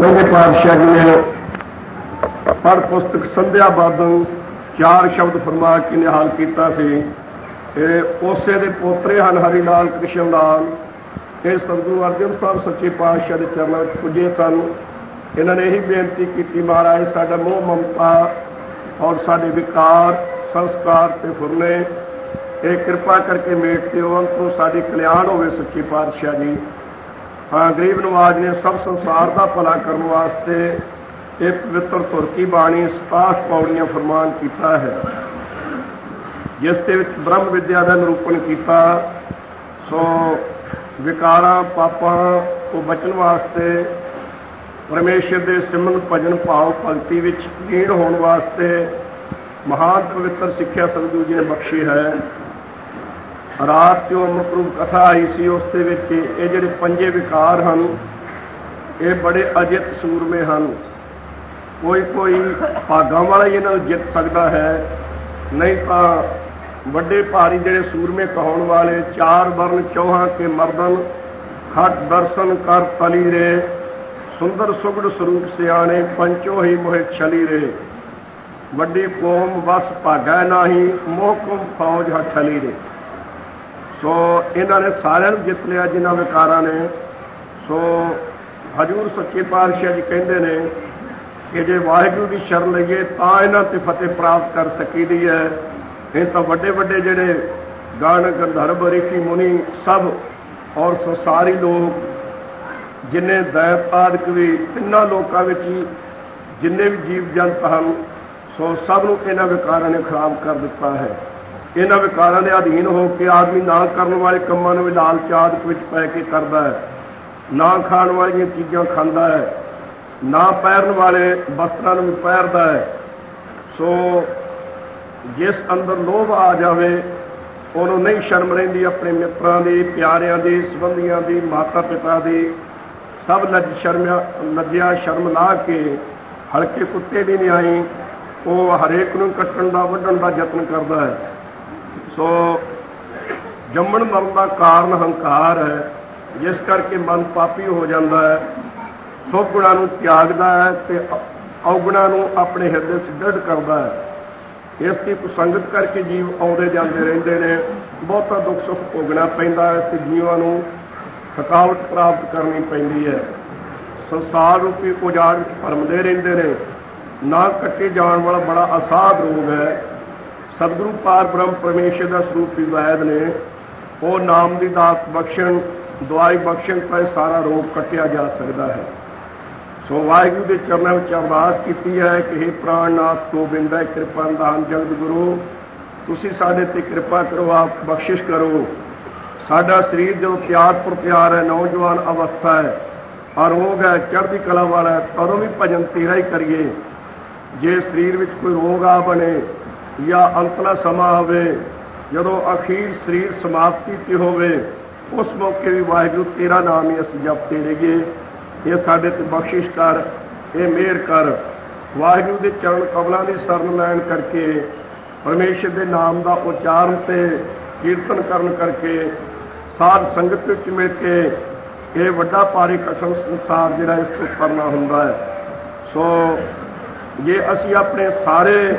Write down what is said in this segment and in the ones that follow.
ਪਹਿਲੇ ਪਾਤਸ਼ਾਹ ਜੀ ਨੇ ਪਰ ਪੁਸਤਕ ਸੰਧਿਆ ਬਾਦੋਂ ਚਾਰ ਸ਼ਬਦ ਫਰਮਾ ਕੇ ਨਿਹਾਲ ਕੀਤਾ ਸੀ। ਇਹ ਉਸੇ ਦੇ ਪੋਤਰੇ ਹਨ ਹਰੀ ਲਾਲ ਕ੍ਰਿਸ਼ਨ ਲਾਲ। ਇਹ ਸਤਿਗੁਰੂ ਅਰਜਨ ਸਾਹਿਬ ਸੱਚੇ ਪਾਤਸ਼ਾਹ ਦੇ ਚਰਨਾਂ ਵਿੱਚ ਪੁੱਜੇ ਸਨ। ਇਹਨਾਂ ਨੇ ਇਹੀ ਬੇਨਤੀ ਕੀਤੀ, ਮਹਾਰਾਜ, ਸਾਡਾ ਮੋਹ ਮਮਤਾ ਔਰ ਸਾਡੇ ਵਿਕਾਰ, ਸੰਸਕਾਰ ਤੇ ਫੁਰਨੇ, ਇਹ ਕਿਰਪਾ ਕਰਕੇ ਮੇਟ ਤੇ ਹੋਣ ਤੋਂ ਸਾਡੀ ਕਲਿਆਣ ਹੋਵੇ ਸੱਚੇ ਪਾਤਸ਼ਾਹ ਜੀ। ਗਰੀਬ ਨਵਾਜ ਨੇ ਸਭ ਸੰਸਾਰ ਦਾ ਭਲਾ ਕਰਨ ਵਾਸਤੇ ਇਹ ਪਵਿੱਤਰ ਤੁਰਕੀ ਬਾਣੀ 67 ਪੌੜੀਆਂ ਫਰਮਾਨ ਕੀਤਾ ਹੈ। ਜਿਸ ਦੇ ਵਿੱਚ ਬ੍ਰਹਮ ਵਿਦਿਆ ਦਾ ਨਿਰੂਪਣ ਕੀਤਾ, ਸੋ ਵਿਕਾਰਾਂ, ਪਾਪਾਂ ਤੋਂ ਬਚਣ ਵਾਸਤੇ, ਪਰਮੇਸ਼ਰ ਦੇ ਸਿਮਰਨ ਭਜਨ ਭਾਵ ਭਗਤੀ ਵਿੱਚ ਲੀਨ ਹੋਣ ਵਾਸਤੇ ਮਹਾਨ ਪਵਿੱਤਰ ਸਿੱਖਿਆ ਸੰਗੂ ਜੀ ਨੇ ਬਖਸ਼ੀ ਹੈ। ਰਾਤ ਜੋ ਅਮਰਪ੍ਰੂਪ ਕਥਾ ਆਈ ਸੀ, ਉਸ ਦੇ ਵਿੱਚ ਇਹ ਜਿਹੜੇ ਪੰਜੇ ਵਿਕਾਰ ਹਨ, ਇਹ ਬੜੇ ਅਜਿਤ ਸੂਰਮੇ ਹਨ। ਕੋਈ ਕੋਈ ਭਾਗਾਂ ਵਾਲਾ ਹੀ ਇਹਨਾਂ ਨੂੰ ਜਿੱਤ ਸਕਦਾ ਹੈ। ਨਹੀਂ ਤਾਂ ਵੱਡੇ ਭਾਰੀ ਜਿਹੜੇ ਸੂਰਮੇ ਕਹਾਉਣ ਵਾਲੇ ਚਾਰ ਵਰਨ ਚੌਹਾਂ ਕੇ ਮਰਦਨ, ਖਟ ਦਰਸ਼ਨ ਕਰ ਤਲੀ ਰੇ, ਸੁੰਦਰ ਸੁਗੜ ਸਰੂਪ ਸਿਆਣੇ, ਪੰਚੋ ਹੀ ਮੋਹਿ ਛਲੀ ਰੇ। ਵੱਡੀ ਕੌਮ ਵਸ ਭਾਗਾ ਨਾਹੀ, ਮੋਹ ਕੁਮ ਫੌਜ ਹਠਲੀ ਰੇ। ਸੋ ਇਹਨਾਂ ਨੇ ਸਾਰਿਆਂ ਨੂੰ ਜਿੱਤ ਲਿਆ, ਜਿਨ੍ਹਾਂ ਵਿਕਾਰਾਂ ਨੇ। ਸੋ ਹਜੂਰ ਸੱਚੇ ਪਾਤਸ਼ਾਹ ਜੀ ਕਹਿੰਦੇ ਨੇ ਕਿ ਜੇ ਵਾਹਿਗੁਰੂ ਦੀ ਸ਼ਰਨ ਲਈਏ, ਤਾਂ ਇਹਨਾਂ ਤੇ ਫਤਿਹ ਪ੍ਰਾਪਤ ਕਰ ਸਕੀਦੀ ਹੈ। ਇਹ ਤਾਂ ਵੱਡੇ ਵੱਡੇ ਜਿਹੜੇ ਗਾਣ ਗੰਧਰਵ, ਰਿਸ਼ੀ, ਮੁਨੀ ਸਭ ਔਰ ਸੰਸਾਰੀ ਲੋਕ ਜਿੰਨੇ ਦੈਤ ਆਦਿਕ ਵੀ ਤਿੰਨਾਂ ਲੋਕਾਂ ਵਿੱਚ ਹੀ ਜਿੰਨੇ ਵੀ ਜੀਵ ਜੰਤ ਹਨ, ਸੋ ਸਭ ਨੂੰ ਇਹਨਾਂ ਵਿਕਾਰਾਂ ਨੇ ਖਰਾਬ ਕਰ ਦਿੱਤਾ ਹੈ। ਇਹਨਾਂ ਵਿਕਾਰਾਂ ਦੇ ਅਧੀਨ ਹੋ ਕੇ ਆਦਮੀ ਨਾ ਕਰਨ ਵਾਲੇ ਕੰਮਾਂ ਨੂੰ ਵੀ ਲਾਲਚ ਆਦਿਕ ਵਿੱਚ ਪੈ ਕੇ ਕਰਦਾ ਹੈ। ਨਾ ਖਾਣ ਵਾਲੀਆਂ ਚੀਜ਼ਾਂ ਖਾਂਦਾ ਹੈ, ਨਾ ਪਹਿਰਨ ਵਾਲੇ ਵਸਤਰਾਂ ਨੂੰ ਵੀ ਪਹਿਰਦਾ ਹੈ। ਸੋ ਜਿਸ ਅੰਦਰ ਲੋਭ ਆ ਜਾਵੇ, ਉਹਨੂੰ ਨਹੀਂ ਸ਼ਰਮ ਰਹਿੰਦੀ ਆਪਣੇ ਮਿੱਤਰਾਂ ਦੀ, ਪਿਆਰਿਆਂ ਦੀ, ਸੰਬੰਧੀਆਂ ਦੀ, ਮਾਤਾ ਪਿਤਾ ਦੀ। ਸਭ ਲੱਜ ਸ਼ਰਮਿਆ, ਲੱਜਿਆ ਸ਼ਰਮ ਲਾ ਕੇ ਹਲਕੇ ਕੁੱਤੇ ਦੀ ਨਿਆਈ, ਉਹ ਹਰੇਕ ਨੂੰ ਕੱਟਣ ਦਾ, ਵੱਢਣ ਦਾ ਯਤਨ ਕਰਦਾ ਹੈ। ਸੋ ਜੰਮਣ ਮਰਨ ਦਾ ਕਾਰਨ ਹੰਕਾਰ ਹੈ, ਜਿਸ ਕਰਕੇ ਮਨ ਪਾਪੀ ਹੋ ਜਾਂਦਾ ਹੈ। ਸੋ ਗੁਣਾਂ ਨੂੰ ਤਿਆਗਦਾ ਹੈ ਤੇ ਔਗੁਣਾਂ ਨੂੰ ਆਪਣੇ ਹਿਰਦੇ ਚ ਦ੍ਰਿੜ ਕਰਦਾ ਹੈ। ਇਸ ਦੀ ਕੁਸੰਗਤ ਕਰਕੇ ਜੀਵ ਆਉਂਦੇ ਜਾਂਦੇ ਰਹਿੰਦੇ ਨੇ। ਬਹੁਤਾ ਦੁੱਖ ਸੁੱਖ ਭੋਗਣਾ ਪੈਂਦਾ ਹੈ ਤੇ ਜੀਵਾਂ ਨੂੰ ਥਕਾਵਟ ਪ੍ਰਾਪਤ ਕਰਨੀ ਪੈਂਦੀ ਹੈ। ਸੰਸਾਰ ਰੂਪੀ ਉਜਾੜ ਵਿੱਚ ਭਰਮਦੇ ਰਹਿੰਦੇ ਨੇ। ਨਾ ਕੱਟੇ ਜਾਣ ਵਾਲਾ ਬੜਾ ਅਸਾਧ ਰੋਗ ਹੈ। ਸਤਿਗੁਰੂ ਪਾਰ ਬ੍ਰਹਮ ਪਰਮੇਸ਼ਰ ਦਾ ਸਰੂਪ ਵੈਦ ਨੇ, ਉਹ ਨਾਮ ਦੀ ਦਾਤ ਬਖਸ਼ਣ, ਦਵਾਈ ਬਖਸ਼ਣ ਤਾਂ ਇਹ ਸਾਰਾ ਰੋਗ ਕੱਟਿਆ ਜਾ ਸਕਦਾ ਹੈ। ਸੋ ਵਾਹਿਗੁਰੂ ਦੇ ਚਰਨਾਂ ਵਿੱਚ ਅਰਦਾਸ ਕੀਤੀ ਹੈ ਕਿ हे ਪ੍ਰਾਣਨਾਥ ਹੈ ਕਿਰਪਾ ਦਾਨ ਜਗਤ ਗੁਰੂ। ਤੁਸੀਂ ਸਾਡੇ ਤੇ ਕਿਰਪਾ ਕਰੋ, ਆਪ ਬਖਸ਼ਿਸ਼ ਕਰੋ। ਸਾਡਾ ਸਰੀਰ ਜੋ ਪਿਆਰ ਪਰ ਪਿਆਰ ਹੈ, ਨੌਜਵਾਨ ਅਵਸਥਾ ਹੈ ਪਰ ਰੋਗ ਹੈ, ਚੜ੍ਹਦੀ ਕਲਾ ਵਾਲਾ ਹੈ, ਤਦੋਂ ਵੀ ਭਜਨ ਤੇਰਾ ਹੀ ਕਰੀਏ। ਜੇ ਸਰੀਰ ਵਿੱਚ ਕੋਈ ਰੋਗ ਆ ਬਣੇ ਜਾਂ ਅੰਤਲਾ ਸਮਾਂ ਹੋਵੇ, ਜਦੋਂ ਅਖੀਰ ਸਰੀਰ ਸਮਾਪਤੀ ਤੇ ਹੋਵੇ, ਉਸ ਮੌਕੇ ਵੀ ਵਾਹਿਗੁਰੂ ਤੇਰਾ ਨਾਮ ਹੀ ਅਸੀਂ ਜਪਦੇ ਰਹੀਏ। ਇਹ ਸਾਡੇ ਤੇ ਬਖਸ਼ਿਸ਼ ਕਰ, ਇਹ ਮਿਹਰ ਕਰ। ਵਾਹਿਗੁਰੂ ਦੇ ਚਰਨ ਕਮਲਾਂ ਦੀ ਸ਼ਰਨ ਲੈਣ ਕਰਕੇ, ਪਰਮੇਸ਼ਰ ਦੇ ਨਾਮ ਦਾ ਉਚਾਰਨ ਤੇ ਕੀਰਤਨ ਕਰਨ ਕਰਕੇ, ਸਾਧ ਸੰਗਤ ਵਿੱਚ ਮਿਲ ਕੇ ਇਹ ਵੱਡਾ ਭਾਰੀ ਕਸਮ ਸੰਸਾਰ ਜਿਹੜਾ ਇਸ ਤੋਂ ਕਰਨਾ ਹੁੰਦਾ ਹੈ। ਸੋ, ਜੇ ਅਸੀਂ ਆਪਣੇ ਸਾਰੇ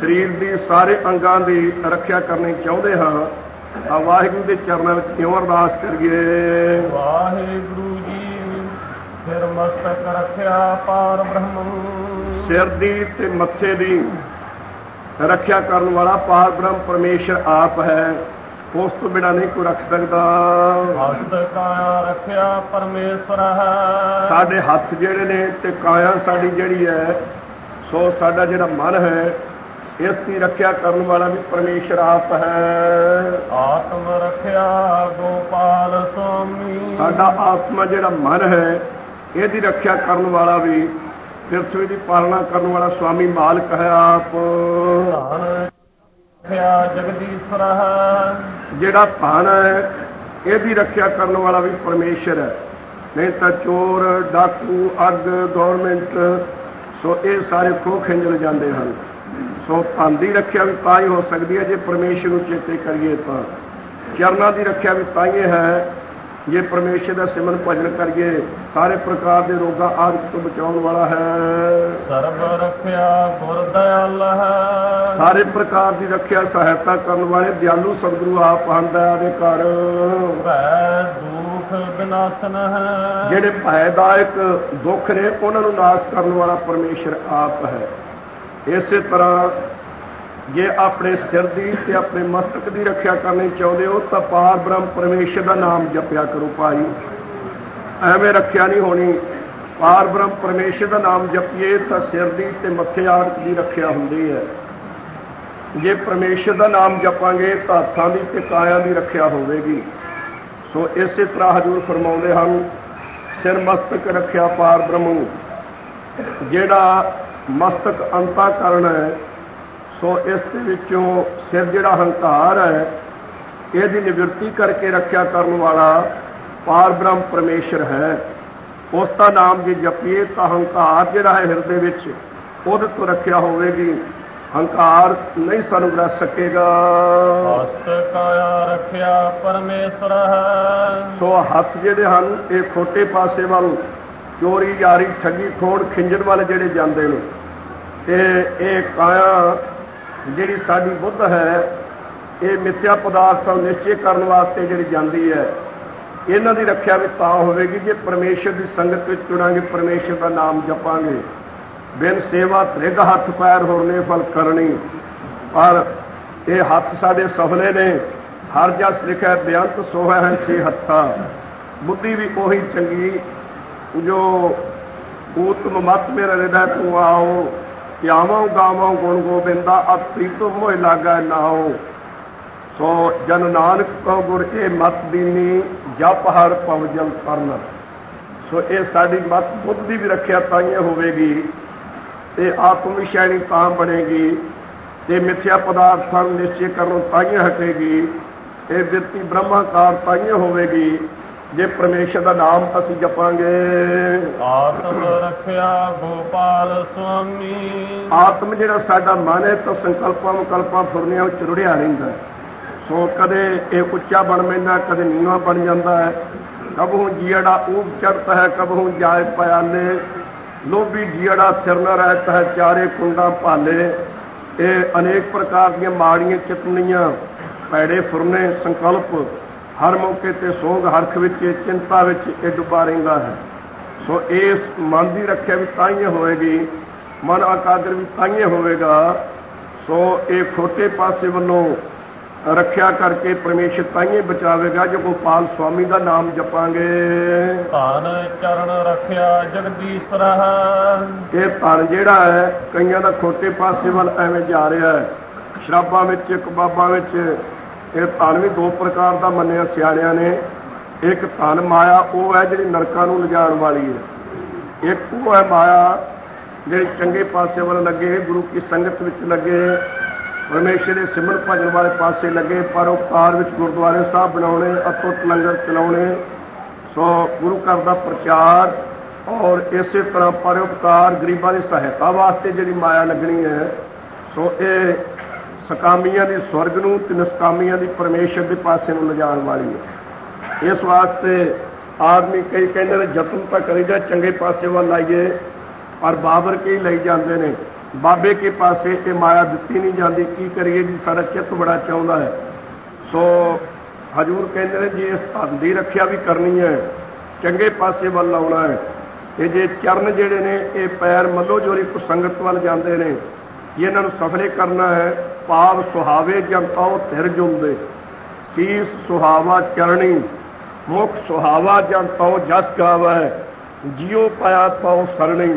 ਸਰੀਰ ਦੀ ਸਾਰੇ ਅੰਗਾਂ ਦੀ ਰੱਖਿਆ ਕਰਨੀ ਚਾਹੁੰਦੇ ਹਾਂ। ਤਾਂ ਵਾਹਿਗੁਰੂ ਦੇ ਚਰਨਾਂ ਵਿੱਚ ਕਿਉਂ ਅਰਦਾਸ ਕਰੀਏ? ਵਾਹਿਗੁਰੂ ਜੀ ਫਿਰ ਮਸਤਕ ਰੱਖਿਆ ਪਾਰ ਬ੍ਰਹਮ। ਸਿਰ ਦੀ ਤੇ ਮੱਥੇ ਦੀ ਰੱਖਿਆ ਕਰਨ ਵਾਲਾ ਪਾਰ ਬ੍ਰਹਮ ਪਰਮੇਸ਼ਰ ਆਪ ਹੈ। ਉਸ ਤੋਂ ਬਿਨਾ ਨਹੀਂ ਕੋਈ ਰੱਖ ਸਕਦਾ। ਹਸਤ ਕਾਇਆ ਰੱਖਿਆ ਪਰਮੇਸ਼ਰ ਹੈ। ਸਾਡੇ ਹੱਥ ਜਿਹੜੇ ਨੇ ਤੇ ਕਾਇਆ ਸਾਡੀ ਜਿਹੜੀ ਹੈ ਸੋ ਸਾਡਾ ਜਿਹੜਾ ਮਨ ਹੈ ਇਸ ਦੀ ਰੱਖਿਆ ਕਰਨ ਵਾਲਾ ਵੀ ਪਰਮੇਸ਼ਰ ਆਪ ਹੈ। ਆਤਮ ਰੱਖਿਆ ਗੋਪਾਲ ਸੁਆਮੀ ਸਾਡਾ ਆਤਮਾ ਜਿਹੜਾ ਮਨ ਹੈ ਇਹਦੀ ਰੱਖਿਆ ਕਰਨ ਵਾਲਾ ਵੀ ਪ੍ਰਿਥਵੀ ਦੀ ਪਾਲਣਾ ਕਰਨ ਵਾਲਾ ਸਵਾਮੀ ਮਾਲਕ ਹੈ ਆਪ। ਰੱਖਿਆ ਜਗਦੀਸ਼ਰ ਹੈ। ਜਿਹੜਾ ਧਨ ਹੈ ਇਹਦੀ ਰੱਖਿਆ ਕਰਨ ਵਾਲਾ ਵੀ ਪਰਮੇਸ਼ਰ ਹੈ। ਨਹੀਂ ਤਾਂ ਚੋਰ ਡਾਕੂ ਅੱਗ ਗਵਰਨਮੈਂਟ ਸੋ ਇਹ ਸਾਰੇ ਖੋ ਖਿੰਜਲ ਜਾਂਦੇ ਹਨ। ਸੋ ਧਨ ਦੀ ਰੱਖਿਆ ਵੀ ਤਾਂ ਹੀ ਹੋ ਸਕਦੀ ਹੈ ਜੇ ਪਰਮੇਸ਼ਰ ਨੂੰ ਚੇਤੇ ਕਰੀਏ ਤਾਂ। ਚਰਨਾਂ ਦੀ ਰੱਖਿਆ ਵੀ ਤਾਂ ਹੀ ਹੈ ਜੇ ਪਰਮੇਸ਼ਰ ਦਾ ਸਿਮਰਨ ਭਜਨ ਕਰੀਏ ਸਾਰੇ ਪ੍ਰਕਾਰ ਦੇ ਰੋਗਾਂ ਆਦਿ ਤੋਂ ਬਚਾਉਣ ਵਾਲਾ ਹੈ। ਸਰਬ ਰੱਖਿਆ ਗੁਰ ਦਇਆਲ ਹੈ। ਸਾਰੇ ਪ੍ਰਕਾਰ ਦੀ ਰੱਖਿਆ ਸਹਾਇਤਾ ਕਰਨ ਵਾਲੇ ਦਿਆਲੂ ਸਤਿਗੁਰੂ ਆਪ ਹਨ ਦਇਆ ਦੇ ਘਰ। ਭੈ ਦੁਖ ਬਿਨਾਸ਼ਨ ਹੈ। ਜਿਹੜੇ ਭੈਦਾਇਕ ਦੁੱਖ ਨੇ ਉਹਨਾਂ ਨੂੰ ਨਾਸ਼ ਕਰਨ ਵਾਲਾ ਪਰਮੇਸ਼ਰ ਆਪ ਹੈ। ਇਸੇ ਤਰ੍ਹਾਂ ਜੇ ਆਪਣੇ ਸਿਰ ਦੀ ਤੇ ਆਪਣੇ ਮਸਤਕ ਦੀ ਰੱਖਿਆ ਕਰਨੀ ਚਾਹੁੰਦੇ ਹੋ, ਤਾਂ ਪਾਰ ਬ੍ਰਹਮ ਪਰਮੇਸ਼ਰ ਦਾ ਨਾਮ ਜਪਿਆ ਕਰੋ ਭਾਈ। ਐਵੇਂ ਰੱਖਿਆ ਨਹੀਂ ਹੋਣੀ। ਪਾਰ ਬ੍ਰਹਮ ਪਰਮੇਸ਼ਰ ਦਾ ਨਾਮ ਜਪੀਏ, ਤਾਂ ਸਿਰ ਦੀ ਤੇ ਮੱਥੇ ਆੜਕ ਦੀ ਰੱਖਿਆ ਹੁੰਦੀ ਹੈ। ਜੇ ਪਰਮੇਸ਼ਰ ਦਾ ਨਾਮ ਜਪਾਂਗੇ, ਤਾਂ ਹੱਥਾਂ ਦੀ ਤੇ ਕਾਇਆ ਦੀ ਰੱਖਿਆ ਹੋਵੇਗੀ। ਸੋ ਇਸੇ ਤਰ੍ਹਾਂ ਹਜੂਰ ਫਰਮਾਉਂਦੇ ਹਨ, ਸਿਰ ਮਸਤਕ ਰੱਖਿਆ ਪਾਰ ਬ੍ਰਹਮ। ਜਿਹੜਾ ਮਸਤਕ ਅੰਤਾ ਕਰਨ ਹੈ। ਸੋ ਇਸ ਦੇ ਵਿੱਚੋਂ ਸਿਰ ਜਿਹੜਾ ਹੰਕਾਰ ਹੈ ਇਹਦੀ ਨਿਵਰਤੀ ਕਰਕੇ ਰੱਖਿਆ ਕਰਨ ਵਾਲਾ ਪਾਰ ਬ੍ਰਹਮ ਪਰਮੇਸ਼ਰ ਹੈ। ਉਸ ਦਾ ਨਾਮ ਜੇ ਜਪੀਏ ਤਾਂ ਹੰਕਾਰ ਜਿਹੜਾ ਹੈ ਹਿਰਦੇ ਵਿੱਚ ਉਹਦੇ ਤੋਂ ਰੱਖਿਆ ਹੋਵੇਗੀ। ਹੰਕਾਰ ਨਹੀਂ ਸਾਨੂੰ ਰਹਿ ਸਕੇਗਾ। ਹਸਤ ਕਾਇਆ ਰੱਖਿਆ ਪਰਮੇਸ਼ਰ ਹੈ। ਸੋ ਹੱਥ ਜਿਹੜੇ ਹਨ ਇਹ ਖੋਟੇ ਪਾਸੇ ਵੱਲ ਚੋਰੀ ਯਾਰੀ ਠੱਗੀ, ਖੋੜ, ਖਿੰਜਣ ਵਾਲੇ ਜਿਹੜੇ ਜਾਂਦੇ ਨੇ। ਤੇ ਇਹ ਕਾਇਆ ਜਿਹੜੀ ਸਾਡੀ ਬੁੱਧ ਹੈ, ਇਹ ਮਿੱਥਿਆ ਪਦਾਰਥ ਨੂੰ ਨਿਸ਼ਚੈ ਕਰਨ ਵਾਸਤੇ ਜਿਹੜੀ ਜਾਂਦੀ ਹੈ, ਇਹਨਾਂ ਦੀ ਰੱਖਿਆ ਵੀ ਤਾਂ ਹੋਵੇਗੀ ਜੇ ਪਰਮੇਸ਼ਰ ਦੀ ਸੰਗਤ ਵਿੱਚ ਚੁਣਾਂਗੇ, ਪਰਮੇਸ਼ਰ ਦਾ ਨਾਮ ਜਪਾਂਗੇ। ਬਿਨ ਸੇਵਾ ਤ੍ਰਿਗ ਹੱਥ ਪੈਰ ਹੋਰਨੇ ਫਲ ਕਰਨੀ। ਪਰ ਇਹ ਹੱਥ ਸਾਡੇ ਸਫਲੇ ਨੇ। ਹਰ ਜਸ ਲਿਖਿਆ ਬੇਅੰਤ ਸੋਹਾ ਹੈ ਛੇ ਹੱਥਾਂ। ਬੁੱਧੀ ਵੀ ਉਹੀ ਚੰਗੀ ਜੋ ਊਤਮ ਮਤ ਮੇਰਾ ਰਿਦਾ ਤੂੰ ਆਓ ਧਿਆਵਾਂ ਗਾਵਾਂ ਗੁਣ ਗੋਬਿੰਦਾ ਅਤਿ ਤੋਂ ਮੋਹ ਲਾਗਾ ਸੋ ਜਨ ਨਾਨਕ ਕੋ ਗੁਰ ਇਹ ਮਤ ਦੀਨੀ, ਜਪ ਹਰ ਪਵ ਜਲ ਕਰਨ ਸੋ ਇਹ ਸਾਡੀ ਮਤ ਬੁੱਧ ਦੀ ਵੀ ਰੱਖਿਆ ਤਾਈਏ ਹੋਵੇਗੀ, ਤੇ ਆਤਮ ਵਿਸ਼ੈਣੀ ਤਾਂ ਬਣੇਗੀ, ਤੇ ਮਿੱਥਿਆ ਪਦਾਰਥਾਂ ਨੂੰ ਨਿਸ਼ਚੈ ਕਰਨੋਂ ਤਾਈਏ ਹਟੇਗੀ ਇਹ ਬਿਰਤੀ ਬ੍ਰਹਮਾਕਾਰ ਤਾਈਏ ਹੋਵੇਗੀ। ਜੇ ਪਰਮੇਸ਼ਰ ਦਾ ਨਾਮ ਅਸੀਂ ਜਪਾਂਗੇ। ਆਤਮ ਰੱਖਿਆ ਗੋਪਾਲ ਸੁਆਮੀ। ਆਤਮ ਜਿਹੜਾ ਸਾਡਾ ਮਨ ਹੈ ਤਾਂ ਸੰਕਲਪਾਂ ਮੁਕਲਪਾਂ ਫੁਰਨੀਆਂ ਵਿੱਚ ਰੁੜਿਆ ਰਹਿੰਦਾ। ਸੋ ਕਦੇ ਇਹ ਉੱਚਾ ਬਣ ਪੈਂਦਾ ਕਦੇ ਨੀਵਾਂ ਬਣ ਜਾਂਦਾ ਹੈ। ਕਬਹੂ ਜੀੜਾ ਊਪ ਚੜਤਾ ਹੈ ਕਬਹੂ ਜਾਏ ਪਿਆਲੇ। ਲੋਭੀ ਜੀੜਾ ਸਿਰ ਨ ਰਹਿਤਾ ਹੈ ਚਾਰੇ ਕੁੰਡਾਂ ਭਾਲੇ। ਇਹ ਅਨੇਕ ਪ੍ਰਕਾਰ ਦੀਆਂ ਮਾੜੀਆਂ ਚਿਤਨੀਆਂ ਪੈੜੇ ਫੁਰਨੇ ਸੰਕਲਪ ਹਰ ਮੌਕੇ ਤੇ ਸੋਗ ਹਰਖ ਵਿੱਚ ਚਿੰਤਾ ਵਿੱਚ ਇਹ ਡੁੱਬਾ ਰਹਿੰਦਾ ਹੈ। ਸੋ ਇਸ ਮਨ ਦੀ ਰੱਖਿਆ ਵੀ ਤਾਈਏ ਹੋਏਗੀ ਮਨ ਆਕਾਦਰ ਵੀ ਤਾਈਏ ਹੋਵੇਗਾ। ਸੋ ਇਹ ਖੋਟੇ ਪਾਸੇ ਵੱਲੋਂ ਰੱਖਿਆ ਕਰਕੇ ਪਰਮੇਸ਼ਰ ਤਾਈਏ ਬਚਾਵੇਗਾ ਜੋ ਗੋਪਾਲ ਸਵਾਮੀ ਦਾ ਨਾਮ ਜਪਾਂਗੇ। ਧਨ ਚਰਨ ਰੱਖਿਆ ਜਗਦੀਸ਼ਰ ਹੈ। ਇਹ ਧਨ ਜਿਹੜਾ ਹੈ ਕਈਆਂ ਦਾ ਖੋਟੇ ਪਾਸੇ ਵੱਲ ਐਵੇਂ ਜਾ ਰਿਹਾ ਹੈ। ਸ਼ਰਾਬਾਂ ਵਿੱਚ ਕਬਾਬਾਂ ਵਿੱਚ ਇਹ ਧਨ ਵੀ ਦੋ ਪ੍ਰਕਾਰ ਦਾ ਮੰਨਿਆ, ਸਿਆਣਿਆਂ ਨੇ। ਇੱਕ ਧਨ ਮਾਇਆ, ਉਹ ਹੈ ਜਿਹੜੀ ਨਰਕਾਂ ਨੂੰ ਲਿਜਾਣ ਵਾਲੀ ਹੈ। ਇੱਕ ਉਹ ਹੈ ਮਾਇਆ ਜਿਹੜੇ ਚੰਗੇ ਪਾਸੇ ਵੱਲ ਲੱਗੇ, ਗੁਰੂ ਕੀ ਸੰਗਤ ਵਿੱਚ ਲੱਗੇ, ਪਰਮੇਸ਼ਰ ਦੇ ਸਿਮਰਨ ਭਜਨ ਵਾਲੇ ਪਾਸੇ ਲੱਗੇ ਪਰਉਪਕਾਰ ਵਿੱਚ ਗੁਰਦੁਆਰੇ ਸਾਹਿਬ ਬਣਾਉਣੇ, ਅਤੁੱਟ ਲੰਗਰ ਚਲਾਉਣੇ। ਸੋ ਗੁਰੂ ਘਰ ਦਾ ਪ੍ਰਚਾਰ ਔਰ ਇਸੇ ਤਰ੍ਹਾਂ ਪਰਉਪਕਾਰ ਗਰੀਬਾਂ ਦੀ ਸਹਾਇਤਾ ਵਾਸਤੇ ਜਿਹੜੀ ਮਾਇਆ ਲੱਗਣੀ ਹੈ, ਸੋ ਇਹ ਸਕਾਮੀਆਂ ਦੀ ਸਵਰਗ ਨੂੰ ਤੇ ਨਿਸਕਾਮੀਆਂ ਦੀ ਪਰਮੇਸ਼ਰ ਦੇ ਪਾਸੇ ਨੂੰ ਲਿਜਾਣ ਵਾਲੀ ਹੈ। ਇਸ ਵਾਸਤੇ ਆਦਮੀ ਕਈ ਕਹਿੰਦੇ ਨੇ ਯਤਨ ਤਾਂ ਕਰੀਦਾ ਚੰਗੇ ਪਾਸੇ ਵੱਲ ਲਾਈਏ। ਪਰ ਬਾਬਰ ਕਈ ਲਈ ਜਾਂਦੇ ਨੇ? ਬਾਬੇ ਕੇ ਪਾਸੇ ਇਹ ਮਾਇਆ ਦਿੱਤੀ ਨਹੀਂ ਜਾਂਦੀ। ਕੀ ਕਰੀਏ ਜੀ? ਸਾਡਾ ਚਿੱਤ ਬੜਾ ਚਾਹੁੰਦਾ ਹੈ। ਸੋ ਹਜੂਰ ਕਹਿੰਦੇ ਨੇ, ਜੇ, ਇਸ ਧਨ ਦੀ ਰੱਖਿਆ ਵੀ ਕਰਨੀ ਹੈ। ਚੰਗੇ ਪਾਸੇ ਵੱਲ ਲਾਉਣਾ ਹੈ। ਤੇ ਜੇ ਚਰਨ ਜਿਹੜੇ ਨੇ, ਇਹ ਪੈਰ ਮੱਲੋ ਜੋਰੀ ਕੁਸੰਗਤ ਵੱਲ ਜਾਂਦੇ ਨੇ ਜੇ ਇਹਨਾਂ ਨੂੰ ਸਫਲੇ ਕਰਨਾ ਹੈ ਪਾਵ ਸੁਹਾਵੇ ਜਨਤਾਉ ਧਿਰ ਜੁੰਦੇ। ਸੀਸ ਸੁਹਾਵਾ ਚਰਣੀ, ਮੁਖ ਸੁਹਾਵਾ ਜਨਤਾਉ ਜਸ ਗਾਵੈ ਜਿਉ ਪਾਇਆ ਪਾਉ ਸਰਣੀ।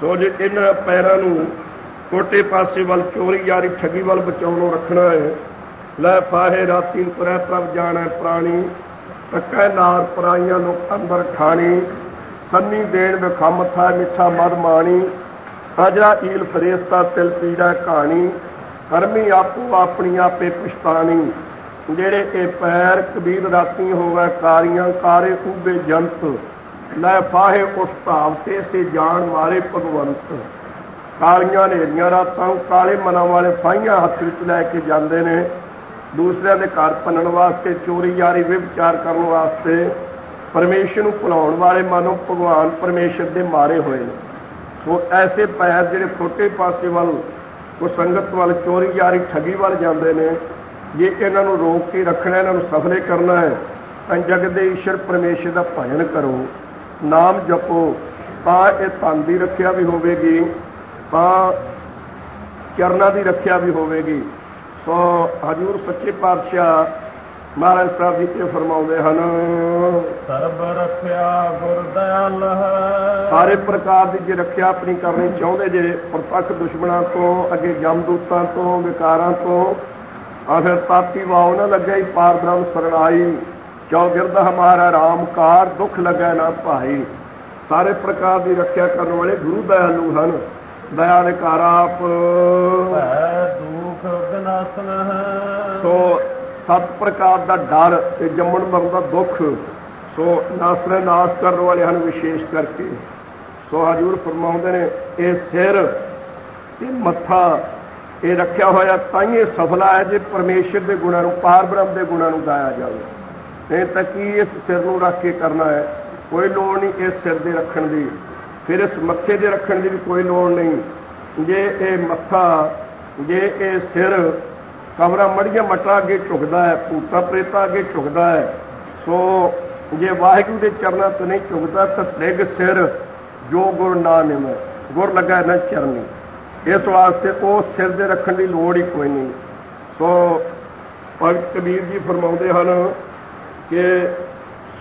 ਸੋ ਜੇ ਇਹਨਾਂ ਪੈਰਾਂ ਨੂੰ ਕੋਟੇ ਪਾਸੇ ਵੱਲ ਚੋਰੀ ਯਾਰੀ ਠੱਗੀ ਵੱਲ ਬਚਾਉਣੋਂ ਰੱਖਣਾ ਹੈ, ਲੈ ਪਾਹੇ ਰਾਤੀ ਤੁਰੈ ਪ੍ਰਭ ਜਾਣੈ ਪ੍ਰਾਣੀ, ਤੱਕੈ ਨਾਰ ਪਰਾਈਆਂ ਲੋਕ ਅੰਦਰ ਖਾਣੀ ਸੰਨੀ ਦੇਣ ਵਿਖਮ ਥਾ ਮਿੱਠਾ ਮਦ ਮਾਣੀ ਅਜਰਾ ਈਲ ਫਰੇਸਤਾ ਤਿਲ ਪੀੜਾ ਕਹਾਣੀ ਕਰਮੀ ਆਪੋ ਆਪਣੀ ਆਪੇ ਪਛਤਾਣੀ ਜਿਹੜੇ ਇਹ ਪੈਰ ਕਬੀਰ ਰਾਤੀ ਹੋਵੇ ਕਾਰੀਆਂ ਕਾਰੇ ਉਬੇ ਜੰਤ, ਲੈ ਫਾਹੇ ਉਸ ਭਾਵ ਤੇ ਸੇ ਜਾਣ ਵਾਲੇ ਭਗਵੰਤ। ਕਾਲੀਆਂ ਨੇਰੀਆਂ ਰਾਤਾਂ ਕਾਲੇ ਮਨਾਂ ਵਾਲੇ ਫਾਈਆਂ ਹੱਥ ਵਿੱਚ ਲੈ ਕੇ ਜਾਂਦੇ ਨੇ। ਦੂਸਰਿਆਂ ਦੇ ਘਰ ਭੰਨਣ ਵਾਸਤੇ, ਚੋਰੀ ਯਾਰੀ ਵਿਵਚਾਰ ਕਰਨ ਵਾਸਤੇ ਪਰਮੇਸ਼ਰ ਨੂੰ ਭੁਲਾਉਣ ਵਾਲੇ ਮਾਨੋ ਭਗਵਾਨ ਪਰਮੇਸ਼ਰ ਦੇ ਮਾਰੇ ਹੋਏ ਨੇ। ਸੋ ਐਸੇ ਪੈਰ ਜਿਹੜੇ ਛੋਟੇ ਪਾਸੇ ਵੱਲ ਕੋ ਸੰਗਤ ਵੱਲ ਚੋਰੀ ਯਾਰੀ ਠੱਗੀ ਵੱਲ ਜਾਂਦੇ ਨੇ। ਜੇ ਇਹਨਾਂ ਨੂੰ ਰੋਕ ਕੇ ਰੱਖਣਾ, ਇਹਨਾਂ ਨੂੰ ਸਫਲੇ ਕਰਨਾ ਹੈ, ਤਾਂ ਜਗਤ ਦੇ ਈਸ਼ਰ ਪਰਮੇਸ਼ਰ ਦਾ ਭਜਨ ਕਰੋ। ਨਾਮ ਜਪੋ। ਤਾਂ ਇਹ ਧਨ ਦੀ ਰੱਖਿਆ ਵੀ ਹੋਵੇਗੀ। ਤਾਂ ਚਰਨਾਂ ਦੀ ਰੱਖਿਆ ਵੀ ਹੋਵੇਗੀ। ਸੋ ਹਜੂਰ ਸੱਚੇ ਪਾਤਸ਼ਾਹ ਮਹਾਰਾਜ ਸਾਹਿਬ ਜੀ ਫਰਮਾਉਂਦੇ ਹਨ ਸਰਬ ਰੱਖਿਆ ਗੁਰ ਦਇਆਲ ਹੈ। ਸਾਰੇ ਪ੍ਰਕਾਰ ਦੀ ਜੇ ਰੱਖਿਆ ਆਪਣੀ ਕਰਨੀ ਚਾਹੁੰਦੇ ਜੇ ਪ੍ਰਤੱਖ ਦੁਸ਼ਮਣਾਂ ਤੋਂ ਅੱਗੇ ਜਮਦੂਤਾਂ ਤੋਂ ਵਿਕਾਰਾਂ ਤੋਂ ਆ ਫਿਰ ਤਾਤੀ ਵਾਉ ਨਾ ਲੱਗੇ ਹੀ ਪਾਰ ਬ੍ਰਹਮ ਸਰਣਾਈ ਚੌਗਿਰਦ ਹਮਾਰਾ ਰਾਮ ਕਾਰ ਦੁੱਖ ਲੱਗੈ ਨਾ ਭਾਈ। ਸਾਰੇ ਪ੍ਰਕਾਰ ਦੀ ਰੱਖਿਆ ਕਰਨ ਵਾਲੇ ਗੁਰੂ ਦਇਆਲੂ ਹਨ। ਦਇਆ ਹੈ ਦੁਖ ਵਿਨਾਸ਼ਨ ਹੈ। ਸੋ ਸੱਤ ਪ੍ਰਕਾਰ ਦਾ ਡਰ ਤੇ ਜੰਮਣ ਮਰਨ ਦਾ ਦੁੱਖ, ਸੋ ਨਾਸਰੇ ਨਾਸ ਕਰਨ ਵਾਲੇ ਹਨ ਵਿਸ਼ੇਸ਼ ਕਰਕੇ। ਸੋ ਹਜੂਰ ਫਰਮਾਉਂਦੇ ਨੇ, ਇਹ ਸਿਰ ਤੇ ਮੱਥਾ, ਇਹ ਰੱਖਿਆ ਹੋਇਆ ਤਾਂ ਹੀ ਇਹ ਸਫਲਾ ਹੈ ਜੇ ਪਰਮੇਸ਼ਰ ਦੇ ਗੁਣਾਂ ਨੂੰ, ਪਾਰ ਬ੍ਰਹਮ ਦੇ ਗੁਣਾਂ ਨੂੰ ਗਾਇਆ ਜਾਵੇ। ਇਹ ਤਾਂ ਕੀ ਇਸ ਸਿਰ ਨੂੰ ਰੱਖ ਕੇ ਕਰਨਾ ਹੈ? ਕੋਈ ਲੋੜ ਨਹੀਂ ਇਸ ਸਿਰ ਦੇ ਰੱਖਣ ਦੀ। ਫਿਰ ਇਸ ਮੱਥੇ ਦੇ ਰੱਖਣ ਦੀ ਵੀ ਕੋਈ ਲੋੜ ਨਹੀਂ। ਜੇ ਇਹ ਮੱਥਾ, ਜੇ ਇਹ ਸਿਰ ਕਮਰਾ ਮੜੀਆਂ ਮਟਾ ਅੱਗੇ ਝੁਕਦਾ ਹੈ, ਭੂਤਾਂ ਪ੍ਰੇਤਾ ਅੱਗੇ ਝੁਕਦਾ ਹੈ। ਸੋ ਜੇ ਵਾਹਿਗੁਰੂ ਦੇ ਚਰਨਾਂ ਤੋਂ ਨਹੀਂ ਝੁਕਦਾ ਤਾਂ ਤ੍ਰਿਗ ਸਿਰ ਜੋ ਗੁਰ ਨਾ ਹੈ। ਗੁਰ ਲੱਗਾ ਨਾ ਚਰਨੀ। ਇਸ ਵਾਸਤੇ ਉਹ ਸਿਰ ਦੇ ਰੱਖਣ ਦੀ ਲੋੜ ਹੀ ਕੋਈ ਨਹੀਂ। ਸੋ ਭਗਤ ਕਬੀਰ ਜੀ ਫਰਮਾਉਂਦੇ ਹਨ ਕਿ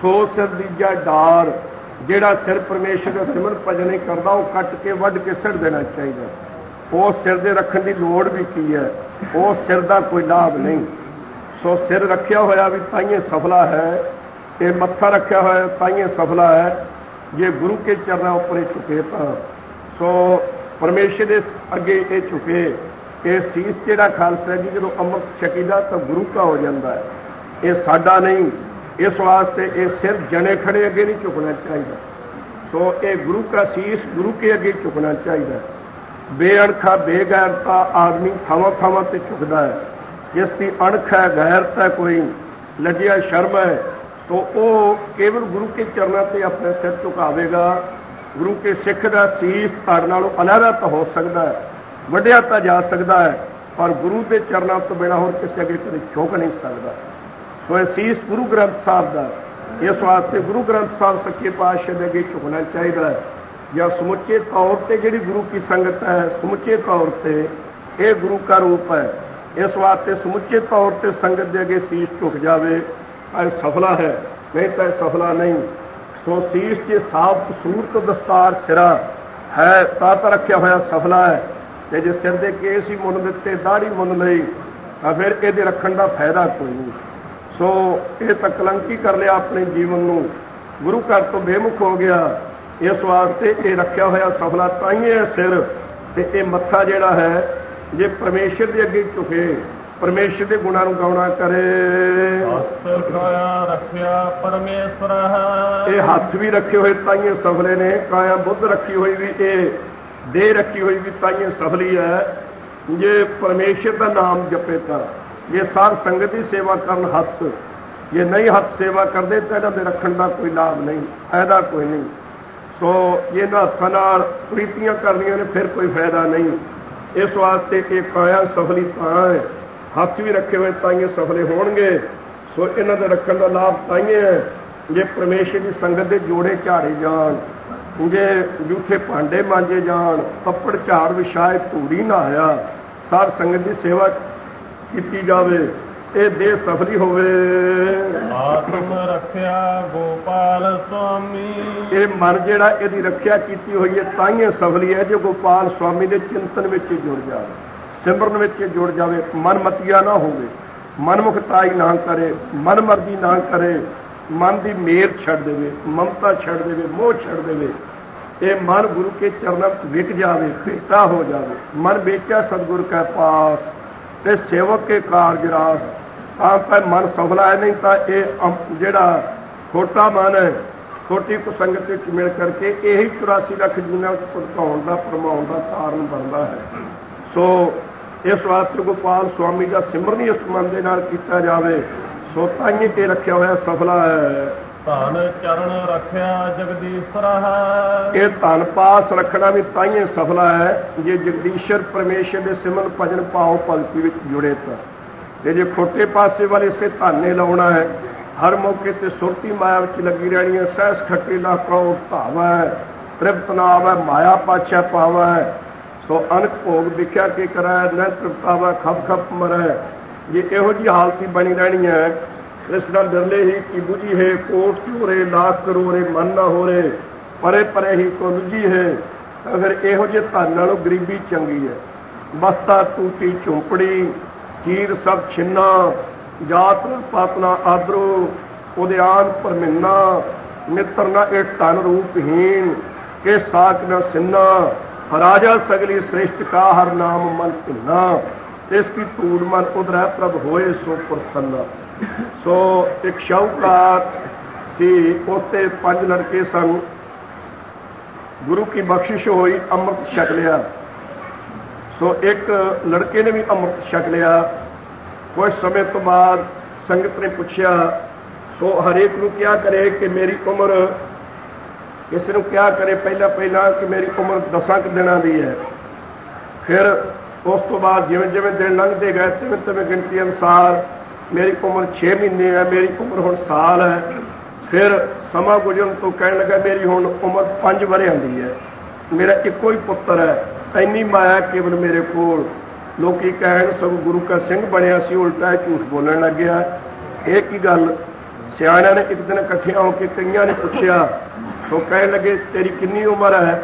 ਸੋ ਸਿਰ ਦੀਜਾ ਡਾਰ ਜਿਹੜਾ ਸਿਰ ਪਰਮੇਸ਼ਰ ਦਾ ਸਿਮਰਨ ਭਜਨ ਨਹੀਂ ਕਰਦਾ, ਉਹ ਕੱਟ ਕੇ ਵੱਢ ਕੇ ਸਿਰ ਦੇਣਾ ਚਾਹੀਦਾ। ਉਹ ਸਿਰ ਦੇ ਰੱਖਣ ਦੀ ਲੋੜ ਵੀ ਕੀ ਹੈ? ਉਹ ਸਿਰ ਦਾ ਕੋਈ ਲਾਭ ਨਹੀਂ। ਸੋ ਸਿਰ ਰੱਖਿਆ ਹੋਇਆ ਵੀ ਤਾਈਏ ਸਫਲਾ ਹੈ ਤੇ ਮੱਥਾ ਰੱਖਿਆ ਹੋਇਆ ਤਾਈਏ ਸਫਲਾ ਹੈ। ਜੇ ਗੁਰੂ ਕੇ ਚਰਨਾਂ ਉੱਪਰ ਇਹ ਝੁਕੇ ਤਾਂ। ਸੋ ਪਰਮੇਸ਼ਰ ਦੇ ਅੱਗੇ ਇਹ ਝੁਕੇ ਇਹ ਸੀਸ ਜਿਹੜਾ ਖਾਲਸਾ ਜੀ, ਜਦੋਂ ਅੰਮ੍ਰਿਤ ਛਕੀਦਾ ਤਾਂ ਗੁਰੂ ਕਾ ਹੋ ਜਾਂਦਾ ਹੈ। ਇਹ ਸਾਡਾ ਨਹੀਂ। ਇਸ ਵਾਸਤੇ ਇਹ ਸਿਰ ਜਣੇ ਖੜੇ ਅੱਗੇ ਨਹੀਂ ਝੁਕਣਾ ਚਾਹੀਦਾ। ਸੋ ਇਹ ਗੁਰੂ ਕਾ ਸੀਸ ਗੁਰੂ ਕੇ ਅੱਗੇ ਝੁਕਣਾ ਚਾਹੀਦਾ ਬੇਅਣਖਾ ਬੇਗੈਰਤਾ ਆਦਮੀ ਥਾਵਾਂ ਥਾਵਾਂ ਤੇ ਝੁਕਦਾ ਹੈ। ਜਿਸ ਦੀ ਅਣਖ ਹੈ, ਗੈਰਤ ਹੈ, ਕੋਈ ਲੱਗਿਆ ਸ਼ਰਮ ਹੈ, ਤੋ ਉਹ ਕੇਵਲ ਗੁਰੂ ਕੇ ਚਰਨਾਂ ਤੇ ਆਪਣੇ ਸਿਰ ਝੁਕਾਵੇਗਾ। ਗੁਰੂ ਕੇ ਸਿੱਖ ਦਾ ਸੀਸ ਧੜ ਨਾਲੋਂ ਅਲੱਗਾ ਤਾਂ ਹੋ ਸਕਦਾ ਹੈ ਵੱਡਿਆ ਤਾਂ ਜਾ ਸਕਦਾ ਹੈ, ਪਰ ਗੁਰੂ ਦੇ ਚਰਨਾਂ ਤੋਂ ਬਿਨਾਂ ਹੋਰ ਕਿਸੇ ਅੱਗੇ ਕਦੇ ਝੁਕ ਨਹੀਂ ਸਕਦਾ। ਸੋ ਇਹ ਸੀਸ ਗੁਰੂ ਗ੍ਰੰਥ ਸਾਹਿਬ ਦਾ ਇਸ ਵਾਸਤੇ ਗੁਰੂ ਗ੍ਰੰਥ ਸਾਹਿਬ ਸੱਚੇ ਪਾਤਸ਼ਾਹ ਦੇ ਅੱਗੇ ਝੁਕਣਾ ਚਾਹੀਦਾ ਹੈ। ਜਾਂ ਸਮੁੱਚੇ ਤੌਰ ਤੇ ਜਿਹੜੀ ਗੁਰੂ ਕੀ ਸੰਗਤ ਹੈ, ਸਮੁੱਚੇ ਤੌਰ ਤੇ ਇਹ ਗੁਰੂ ਦਾ ਰੂਪ ਹੈ, ਇਸ ਵਾਸਤੇ ਸਮੁੱਚੇ ਤੌਰ ਤੇ ਸੰਗਤ ਦੇ ਅੱਗੇ ਸੀਸ ਝੁਕ ਜਾਵੇ ਇਹ ਸਫਲਾ ਹੈ, ਨਹੀਂ ਤਾਂ ਇਹ ਸਫਲਾ ਨਹੀਂ। ਸੋ ਸੀਸ ਜੇ ਸਾਫ਼ ਸੂਰਤ ਦਸਤਾਰ ਸਿਰਾ ਹੈ, ਤਾਂ ਤਾਂ ਰੱਖਿਆ ਹੋਇਆ ਸਫਲਾ ਹੈ। ਤੇ ਜੇ ਸਿਰ ਦੇ ਕੇਸ ਹੀ ਮੁੰਨ ਦਿੱਤੇ ਦਾੜੀ ਮੁੰਨ ਲਈ, ਤਾਂ ਫਿਰ ਇਹਦੇ ਰੱਖਣ ਦਾ ਫਾਇਦਾ ਕੋਈ ਨਹੀਂ। ਸੋ ਇਹ ਤਾਂ ਕਲੰਕੀ ਕਰ ਲਿਆ ਆਪਣੇ ਜੀਵਨ ਨੂੰ। ਗੁਰੂ ਘਰ ਤੋਂ ਬੇਮੁਖ ਹੋ ਗਿਆ। ਇਸ ਵਾਸਤੇ ਇਹ ਰੱਖਿਆ ਹੋਇਆ ਸਫਲਾ ਤਾਈਏ ਸਿਰ ਤੇ ਇਹ ਮੱਥਾ ਜਿਹੜਾ ਹੈ ਜੇ ਪਰਮੇਸ਼ਰ ਦੇ ਅੱਗੇ ਝੁਕੇ ਪਰਮੇਸ਼ਰ ਦੇ ਗੁਣਾਂ ਨੂੰ ਗਾਉਣਾ ਕਰੇ। ਹਸਤ ਕਾਇਆ ਰੱਖਿਆ ਪਰਮੇਸ਼ਰ ਹੈ। ਇਹ ਹੱਥ ਵੀ ਰੱਖੇ ਹੋਏ ਤਾਈਏ ਸਫਲੇ ਨੇ ਕਾਇਆ ਬੁੱਧ ਰੱਖੀ ਹੋਈ ਵੀ ਇਹ ਦੇਹ ਰੱਖੀ ਹੋਈ ਵੀ ਤਾਈਏ ਸਫਲੀ ਹੈ। ਜੇ ਪਰਮੇਸ਼ਰ ਦਾ ਨਾਮ ਜਪੇ ਤਾਂ ਜੇ ਸਾਧ ਸੰਗਤ ਦੀ ਸੇਵਾ ਕਰਨ ਹੱਥ ਜੇ ਨਹੀਂ ਹੱਥ ਸੇਵਾ ਕਰਦੇ ਤਾਂ ਇਹਨਾਂ ਦੇ ਰੱਖਣ ਦਾ ਕੋਈ ਲਾਭ ਨਹੀਂ ਫਾਇਦਾ ਕੋਈ ਨਹੀਂ। ਸੋ ਇਹਨਾਂ ਹੱਥਾਂ ਨਾਲ ਪ੍ਰੀਤੀਆਂ ਕਰਨੀਆਂ ਨੇ, ਫਿਰ ਕੋਈ ਫਾਇਦਾ ਨਹੀਂ। ਇਸ ਵਾਸਤੇ ਕਿ ਕਾਇਆ ਸਫਲੀ ਤਾਂ ਹੈ। ਹੱਥ ਵੀ ਰੱਖੇ ਹੋਏ ਤਾਈਏ ਸਫਲੇ ਹੋਣਗੇ। ਸੋ ਇਹਨਾਂ ਦੇ ਰੱਖਣ ਦਾ ਲਾਭ ਤਾਈਏ ਹੈ, ਜੇ ਪਰਮੇਸ਼ਰ ਦੀ ਸੰਗਤ ਦੇ ਜੋੜੇ ਝਾੜੇ ਜਾਣ, ਜੇ ਜੂਠੇ ਭਾਂਡੇ ਮਾਂਜੇ ਜਾਣ ਕੱਪੜ ਝਾੜ ਵਿਛਾਏ ਧੂੜੀ ਨਾ ਆਇਆ ਸਾਰ ਸੰਗਤ ਦੀ ਸੇਵਾ ਕੀਤੀ ਜਾਵੇ। ਇਹ ਦੇਹ ਸਫਲੀ ਹੋਵੇ। ਆਤਮ ਰੱਖਿਆ ਗੋਪਾਲ ਸੁਆਮੀ ਇਹ ਮਨ ਜਿਹੜਾ ਇਹਦੀ ਰੱਖਿਆ ਕੀਤੀ ਹੋਈ ਹੈ ਤਾਂ ਹੀ ਸਫਲੀ ਹੈ ਜੇ ਗੋਪਾਲ ਸਵਾਮੀ ਦੇ ਚਿੰਤਨ ਵਿੱਚ ਜੁੜ ਜਾਵੇ। ਸਿਮਰਨ ਵਿੱਚ ਜੁੜ ਜਾਵੇ। ਮਨ ਮਤੀਆ ਨਾ ਹੋਵੇ। ਮਨਮੁਖਤਾਈ ਨਾ ਕਰੇ। ਮਨ ਮਰਜ਼ੀ ਨਾ ਕਰੇ। ਮਨ ਦੀ ਮੇਰ ਛੱਡ ਦੇਵੇ। ਮਮਤਾ ਛੱਡ ਦੇਵੇ। ਮੋਹ ਛੱਡ ਦੇਵੇ। ਇਹ ਮਨ ਗੁਰੂ ਕੇ ਚਰਨਾਂ ਵਿੱਚ ਵਿਕ ਜਾਵੇ ਫਿਰਤਾ ਹੋ ਜਾਵੇ। ਮਨ ਵੇਚਿਆ ਸਤਿਗੁਰ ਕੈ ਪਾਸ। ਤੇ ਸੇਵਕ ਕੇ ਕਾਰਜ ਰਾਸ। ਤਾਂ ਤਾਂ ਮਨ ਸਫਲਾ ਹੈ ਨਹੀਂ ਤਾਂ ਇਹ ਜਿਹੜਾ ਛੋਟਾ ਮਨ ਹੈ ਛੋਟੀ ਕੁਸੰਗਤ ਵਿੱਚ ਮਿਲ ਕਰਕੇ ਇਹੀ 84 ਲੱਖ ਜੀਨਾਂ ਵਿੱਚ ਭਟਕਾਉਣ ਦਾ ਪਰਮਾਉਣ ਦਾ ਕਾਰਨ ਬਣਦਾ ਹੈ। ਸੋ ਇਸ ਵਾਸਤੇ ਗੋਪਾਲ ਸਵਾਮੀ ਦਾ ਸਿਮਰਨ ਹੀ ਇਸ ਮਨ ਦੇ ਨਾਲ ਕੀਤਾ ਜਾਵੇ। ਸੋ ਤਾਂ ਹੀ ਤੇ ਰੱਖਿਆ ਹੋਇਆ ਸਫਲਾ ਹੈ। ਧਨ ਚਰਨ ਰੱਖਿਆ ਜਗਦੀਸ਼ਰ ਹੈ। ਇਹ ਧਨ ਪਾਸ ਰੱਖਣਾ ਵੀ ਤਾਈਏ ਸਫਲਾ ਹੈ ਜੇ ਜਗਦੀਸ਼ਰ ਪਰਮੇਸ਼ਰ ਦੇ ਸਿਮਰਨ ਭਜਨ ਭਾਵ ਭਗਤੀ ਵਿੱਚ ਜੁੜੇ ਤਾਂ। ਤੇ ਜੇ ਖੋਟੇ ਪਾਸੇ ਵਾਲੇ ਸੇ ਧਾਨੇ ਲਾਉਣਾ ਹੈ, ਹਰ ਮੌਕੇ ਤੇ ਸੁਰਤੀ ਮਾਇਆ ਵਿੱਚ ਲੱਗੀ ਰਹਿਣੀ ਹੈ, ਸਹਿਸ ਖੱਟੇ ਦਾ ਕੋ ਭਾਵਾ, ਤ੍ਰਿਪਤ ਨਾਮ ਹੈ, ਮਾਇਆ ਪਾਛਾ ਪਾਵਾ। ਸੋ ਅਨਕ ਭੋਗ ਵਿਖਿਆ ਕੇ ਕਰੈ ਨੈ ਤ੍ਰਿਪਤਾਵਾ ਖਪ ਖਪ ਮਰੈ। ਜੇ ਇਹੋ ਜੀ ਹਾਲਤੀ ਬਣੀ ਰਹਿਣੀ ਹੈ, ਇਸ ਨਾਲ ਡਰਲੇ ਹੀ ਕਿ ਬੁਝੀ ਹੈ, ਕੋਟ ਚੂਰੇ ਲੱਖ ਕਰੋੜੇ, ਮਨ ਨਾ ਹੋਰੇ, ਪਰੇ ਪਰੇ ਹੀ ਕੋ ਲੁਜੀ ਹੈ, ਤਾਂ ਫਿਰ ਇਹੋ ਜਿਹੇ ਧਨ ਨਾਲੋਂ ਗਰੀਬੀ ਚੰਗੀ ਹੈ। ਬਸਤਾ, ਟੂਟੀ, ਝੁੰਪੜੀ ਕੀਰ ਸਭ ਛਿੰਨਾ, ਜਾਤ ਨਾ ਪਾਤ ਨਾ ਆਦਰੋ ਉਦਿਆਨ ਪਰਮਿੰਨਾ, ਮਿੱਤਰ ਨਾ ਇਹ ਧਨ ਰੂਪਹੀਨ ਕੇ ਸਾਕ ਨਾ ਸਿੰਨਾ, ਰਾਜਾ ਸਗਲੀ ਸ੍ਰੇਸ਼ਟ ਕਾ ਹਰ ਨਾਮ ਮਨ ਭਿੰਨਾ, ਇਸ ਕੀ ਧੂੜ ਮਨ ਉਦਰੈ ਪ੍ਰਭ ਹੋਏ ਸੋ ਪ੍ਰਸੰਨਾ। ਸੋ ਇੱਕ ਸ਼ੌਕਾਰ ਸੀ ਉਸ ਤੇ ਪੰਜ ਲੜਕੇ ਸਨ। ਗੁਰੂ ਕੀ ਬਖਸ਼ਿਸ਼ ਹੋਈ, ਅੰਮ੍ਰਿਤ ਛਕ ਲਿਆ। ਸੋ ਇੱਕ ਲੜਕੇ ਨੇ ਵੀ ਅੰਮ੍ਰਿਤ ਛਕ ਲਿਆ। ਕੁਝ ਸਮੇਂ ਤੋਂ ਬਾਅਦ ਸੰਗਤ ਨੇ ਪੁੱਛਿਆ, ਸੋ ਹਰੇਕ ਨੂੰ ਕਿਹਾ ਕਰੇ ਕਿ ਮੇਰੀ ਉਮਰ ਕਿਸੇ ਨੂੰ ਕਿਹਾ ਕਰੇ, ਪਹਿਲਾਂ ਪਹਿਲਾਂ ਕਿ ਮੇਰੀ ਉਮਰ ਦਸਾਂ ਕੁ ਦਿਨਾਂ ਦੀ ਹੈ। ਫਿਰ ਉਸ ਤੋਂ ਬਾਅਦ ਜਿਵੇਂ ਜਿਵੇਂ ਦਿਨ ਲੰਘਦੇ ਗਏ ਤਿਵੇਂ ਤਿਵੇਂ ਗਿਣਤੀ ਅਨੁਸਾਰ ਮੇਰੀ ਉਮਰ 6 ਮਹੀਨੇ ਹੈ, ਮੇਰੀ ਉਮਰ ਹੁਣ ਸਾਲ ਹੈ। ਫਿਰ ਸਮਾਂ ਗੁਜ਼ਰਨ ਤੋਂ ਕਹਿਣ ਲੱਗਾ, ਮੇਰੀ ਹੁਣ ਉਮਰ 5 ਵਰ੍ਹਿਆਂ ਦੀ ਹੈ। ਮੇਰਾ ਇੱਕੋ ਹੀ ਪੁੱਤਰ ਹੈ। ਇੰਨੀ ਮਾਇਆ ਕੇਵਲ ਮੇਰੇ ਕੋਲ। ਲੋਕੀ ਕਹਿਣ ਸਭ ਗੁਰੂ ਕਾ ਸਿੰਘ ਬਣਿਆ ਸੀ, ਉਲਟਾ ਝੂਠ ਬੋਲਣ ਲੱਗਿਆ ਇਹ ਕੀ ਗੱਲ? ਸਿਆਣਿਆਂ ਨੇ ਇੱਕ ਦਿਨ ਇਕੱਠੇ ਹੋ ਕੇ ਕਈਆਂ ਨੇ ਪੁੱਛਿਆ ਸੋ ਕਹਿਣ ਲੱਗੇ, ਤੇਰੀ ਕਿੰਨੀ ਉਮਰ ਹੈ?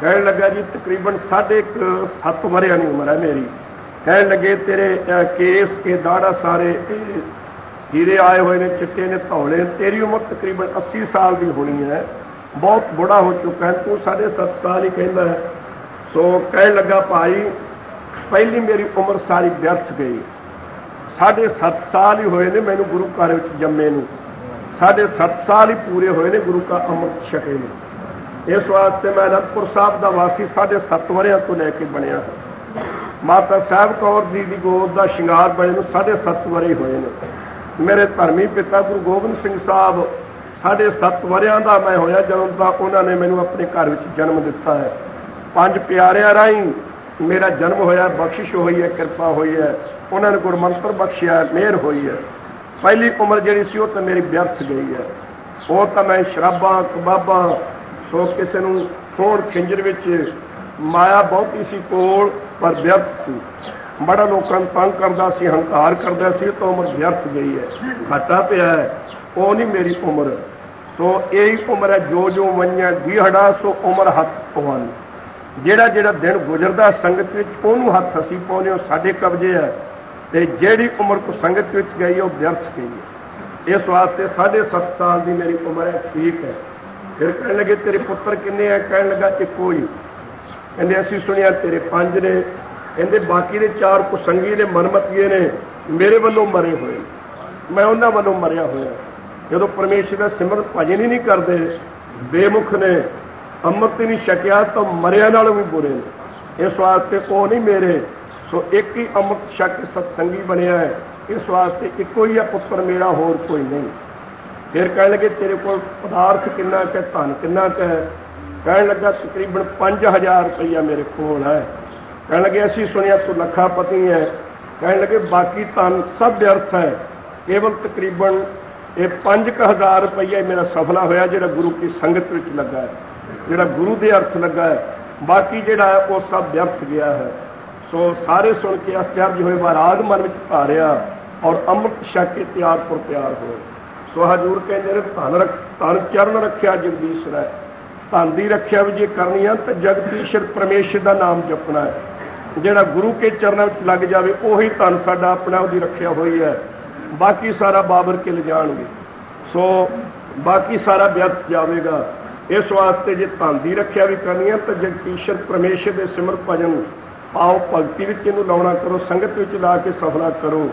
ਕਹਿਣ ਲੱਗਾ, ਜੀ, ਤਕਰੀਬਨ 7.5 ਵਰਿਆਂ ਦੀ ਉਮਰ ਹੈ ਮੇਰੀ। ਕਹਿਣ ਲੱਗੇ, ਤੇਰੇ ਕੇਸ, ਕੇ ਦਾੜਾ ਸਾਰੇ ਹੀਰੇ ਆਏ ਹੋਏ ਨੇ, ਚਿੱਟੇ ਨੇ, ਧੌਲੇ ਤੇਰੀ ਉਮਰ ਤਕਰੀਬਨ 80 ਸਾਲ ਦੀ ਹੋਣੀ ਹੈ। ਬਹੁਤ ਬੁੜਾ ਹੋ ਚੁੱਕਾ ਹੈ, ਤੂੰ ਸਾਢੇ ਸੱਤ ਸਾਲ ਹੀ ਕਹਿੰਦਾ ਹੈ। ਸੋ ਕਹਿਣ ਲੱਗਾ ਭਾਈ, ਪਹਿਲੀ ਮੇਰੀ ਉਮਰ ਸਾਰੀ ਵਿਅਰਥ ਗਈ। ਸਾਢੇ ਸੱਤ ਸਾਲ ਹੀ ਹੋਏ ਨੇ ਮੈਨੂੰ ਗੁਰੂ ਘਰ ਵਿੱਚ ਜੰਮੇ ਨੂੰ। ਸਾਢੇ ਸੱਤ ਸਾਲ ਹੀ ਪੂਰੇ ਹੋਏ ਨੇ ਗੁਰੂ ਕਾ ਅੰਮ੍ਰਿਤ ਛਕੇ ਨੂੰ। ਇਸ ਵਾਸਤੇ ਮੈਂ ਅਨੰਦਪੁਰ ਸਾਹਿਬ ਦਾ ਵਾਸੀ ਸਾਢੇ ਸੱਤ ਵਰਿਆਂ ਤੋਂ ਲੈ ਕੇ ਬਣਿਆ। ਮਾਤਾ ਸਾਹਿਬ ਕੌਰ ਜੀ ਦੀ ਗੋਦ ਦਾ ਸ਼ਿੰਗਾਰ ਬਣੇ ਨੂੰ ਸਾਢੇ ਸੱਤ ਵਰੇ ਹੋਏ ਨੇ। ਮੇਰੇ ਧਰਮੀ ਪਿਤਾ ਗੁਰੂ ਗੋਬਿੰਦ ਸਿੰਘ ਸਾਹਿਬ ਸਾਢੇ ਸੱਤ ਵਰਿਆਂ ਦਾ ਮੈਂ ਹੋਇਆ ਜਦੋਂ ਤਾਂ ਉਹਨਾਂ ਨੇ ਮੈਨੂੰ ਆਪਣੇ ਘਰ ਵਿੱਚ ਜਨਮ ਦਿੱਤਾ ਹੈ। ਪੰਜ ਪਿਆਰਿਆਂ ਰਾਹੀਂ ਮੇਰਾ ਜਨਮ ਹੋਇਆ, ਬਖਸ਼ਿਸ਼ ਹੋਈ ਹੈ, ਕਿਰਪਾ ਹੋਈ ਹੈ। ਉਹਨਾਂ ਨੇ ਗੁਰਮੰਤਰ ਬਖਸ਼ਿਆ, ਮਿਹਰ ਹੋਈ ਹੈ। ਪਹਿਲੀ ਉਮਰ ਜਿਹੜੀ ਸੀ, ਉਹ ਤਾਂ ਮੇਰੀ ਵਿਅਰਥ ਗਈ ਹੈ। ਉਹ ਤਾਂ ਮੈਂ ਸ਼ਰਾਬਾਂ, ਕਬਾਬਾਂ, ਸੋ ਕਿਸੇ ਨੂੰ ਥੋੜ ਖਿੰਜਰ ਵਿੱਚ ਮਾਇਆ ਬਹੁਤੀ ਸੀ ਕੋਲ, ਪਰ ਵਿਅਰਥ ਸੀ। ਬੜਾ ਲੋਕਾਂ ਨੂੰ ਤੰਗ ਕਰਦਾ ਸੀ, ਹੰਕਾਰ ਕਰਦਾ ਸੀ ਤਾਂ ਉਮਰ ਵਿਅਰਥ ਗਈ ਹੈ। ਘਾਟਾ ਪਿਆ ਉਹ ਨਹੀਂ ਮੇਰੀ ਉਮਰ। ਸੋ ਇਹੀ ਉਮਰ ਹੈ ਜੋ ਜੋ ਮੰਨਿਆ ਦੀਹੜਾ ਸੋ ਉਮਰ ਹੱਥ ਪਵਨ ਜਿਹੜਾ ਜਿਹੜਾ ਦਿਨ ਗੁਜ਼ਰਦਾ ਸੰਗਤ ਵਿੱਚ, ਉਹਨੂੰ ਹੱਥ ਅਸੀਂ ਪਾਉਂਦੇ ਹਾਂ ਸਾਡੇ ਕਬਜ਼ੇ ਹੈ। ਤੇ ਜਿਹੜੀ ਉਮਰ ਕੋ ਸੰਗਤ ਵਿੱਚ ਗਈ, ਉਹ ਵਿਅਰਥ ਗਈ ਹੈ। ਇਸ ਵਾਸਤੇ 7.5 ਸਾਲ ਦੀ ਮੇਰੀ ਉਮਰ ਹੈ, ਠੀਕ ਹੈ। ਫਿਰ ਕਹਿਣ ਲੱਗੇ, ਤੇਰੇ ਪੁੱਤਰ ਕਿੰਨੇ ਆ? ਕਹਿਣ ਲੱਗਾ, ਇੱਕੋ ਹੀ। ਕਹਿੰਦੇ, ਅਸੀਂ ਸੁਣਿਆ ਤੇਰੇ ਪੰਜ ਨੇ। ਕਹਿੰਦੇ, ਬਾਕੀ ਦੇ ਚਾਰ ਕੁਸੰਗੀ ਨੇ, ਮਨਮਤੀਏ ਨੇ, ਮੇਰੇ ਵੱਲੋਂ ਮਰੇ ਹੋਏ ਮੈਂ ਉਹਨਾਂ ਵੱਲੋਂ ਮਰਿਆ ਹੋਇਆ। ਜਦੋਂ ਪਰਮੇਸ਼ਰ ਦਾ ਸਿਮਰਨ ਭਜਨ ਹੀ ਨਹੀਂ ਕਰਦੇ, ਬੇਮੁਖ ਨੇ ਅੰਮ੍ਰਿਤ ਨਹੀਂ ਛਕਿਆ ਤਾਂ ਮਰਿਆ ਨਾਲੋਂ ਵੀ ਬੁਰੇ ਨੇ। ਇਸ ਵਾਸਤੇ ਉਹ ਨਹੀਂ ਮੇਰੇ, ਸੋ ਇੱਕ ਹੀ ਅੰਮ੍ਰਿਤ ਛਕ ਸਤਸੰਗੀ ਬਣਿਆ ਹੈ। ਇਸ ਵਾਸਤੇ ਇੱਕੋ ਹੀ ਆ ਪੁੱਤਰ ਮੇਰਾ, ਹੋਰ ਕੋਈ ਨਹੀਂ। ਫਿਰ ਕਹਿਣ ਲੱਗੇ, ਤੇਰੇ ਕੋਲ ਪਦਾਰਥ ਕਿੰਨਾ ਕੁ ਹੈ, ਧਨ ਕਿੰਨਾ ਕੁ ਹੈ? ਕਹਿਣ ਲੱਗਾ, ਤਕਰੀਬਨ 5000 ਰੁਪਈਆ ਮੇਰੇ ਕੋਲ ਹੈ। ਕਹਿਣ ਲੱਗੇ, ਅਸੀਂ ਸੁਣਿਆ ਤੂੰ ਲੱਖਾ ਪਤੀ ਹੈ। ਕਹਿਣ ਲੱਗੇ, ਬਾਕੀ ਧਨ ਸਭ ਵਿਅਰਥ ਹੈ। ਕੇਵਲ ਤਕਰੀਬਨ ਇਹ 5000 ਰੁਪਈਆ ਮੇਰਾ ਸਫਲਾ ਹੋਇਆ, ਜਿਹੜਾ ਗੁਰੂ ਕੀ ਸੰਗਤ ਵਿੱਚ ਲੱਗਾ ਹੈ। ਜਿਹੜਾ ਗੁਰੂ ਦੇ ਅਰਥ ਲੱਗਾ ਹੈ, ਬਾਕੀ ਜਿਹੜਾ ਹੈ, ਉਹ ਸਭ ਵਿਅਰਥ ਗਿਆ ਹੈ। ਸੋ ਸਾਰੇ ਸੁਣ ਕੇ ਅਸਚਰਜ ਹੋਏ, ਮਹਾਰਾਜ ਮਨ ਵਿੱਚ ਭਾਰਿਆ ਔਰ ਅੰਮ੍ਰਿਤ ਛਕ ਕੇ ਤਿਆਰ ਪੁਰ ਤਿਆਰ ਹੋਏ। ਸੋ ਹਜੂਰ ਕਹਿੰਦੇ ਨੇ, ਧਨ ਰੱਖ, ਧਨ ਚਰਨ ਰੱਖਿਆ ਜਗਦੀਸ਼ਰ ਹੈ ਧਨ ਦੀ ਰੱਖਿਆ ਵੀ ਜੇ ਕਰਨੀ ਆ, ਤਾਂ ਜਗਦੀਸ਼ਰ ਪਰਮੇਸ਼ਰ ਦਾ ਨਾਮ ਜਪਣਾ ਹੈ। ਜਿਹੜਾ ਗੁਰੂ ਕੇ ਚਰਨਾਂ ਵਿੱਚ ਲੱਗ ਜਾਵੇ, ਉਹੀ ਧਨ ਸਾਡਾ ਆਪਣਾ ਉਹਦੀ ਰੱਖਿਆ ਹੋਈ ਹੈ। ਬਾਕੀ ਸਾਰਾ ਬਾਬਰ ਕੇ ਲਿਜਾਣਗੇ। ਸੋ ਬਾਕੀ ਸਾਰਾ ਵਿਅਰਥ ਜਾਵੇਗਾ। ਇਸ ਵਾਸਤੇ ਜੇ ਧਨ ਦੀ ਰੱਖਿਆ ਵੀ ਕਰਨੀ ਹੈ, ਤਾਂ ਜਗਦੀਸ਼ਰ ਪਰਮੇਸ਼ਰ ਦੇ ਸਿਮਰ ਭਜਨ ਪਾਓ, ਭਗਤੀ ਵਿੱਚ ਇਹਨੂੰ ਲਾਉਣਾ ਕਰੋ, ਸੰਗਤ ਵਿੱਚ ਲਾ ਕੇ ਸਫਲਾ ਕਰੋ।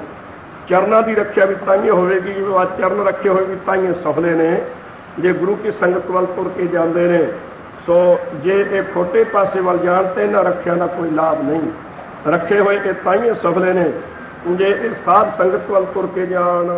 ਚਰਨਾਂ ਦੀ ਰੱਖਿਆ ਵੀ ਤਾਂਹੀਓ ਹੋਵੇਗੀ ਜੇ ਆ ਚਰਨ ਰੱਖੇ ਹੋਏ ਵੀ ਤਾਂਹੀਓ ਸਫਲੇ ਨੇ। ਜੇ ਗੁਰੂ ਕੀ ਸੰਗਤ ਵੱਲ ਤੁਰ ਕੇ ਜਾਂਦੇ ਨੇ, ਸੋ ਜੇ ਇਹ ਖੋਟੇ ਪਾਸੇ ਵੱਲ ਜਾਣ, ਤੇ ਇਹਨਾਂ ਰੱਖਿਆ ਦਾ ਕੋਈ ਲਾਭ ਨਹੀਂ। ਰੱਖੇ ਹੋਏ ਇਹ ਤਾਂਹੀਓ ਸਫਲੇ ਨੇ। ਜੇ ਇਹ ਸਾਧ ਸੰਗਤ ਵੱਲ ਤੁਰ ਕੇ ਜਾਣ।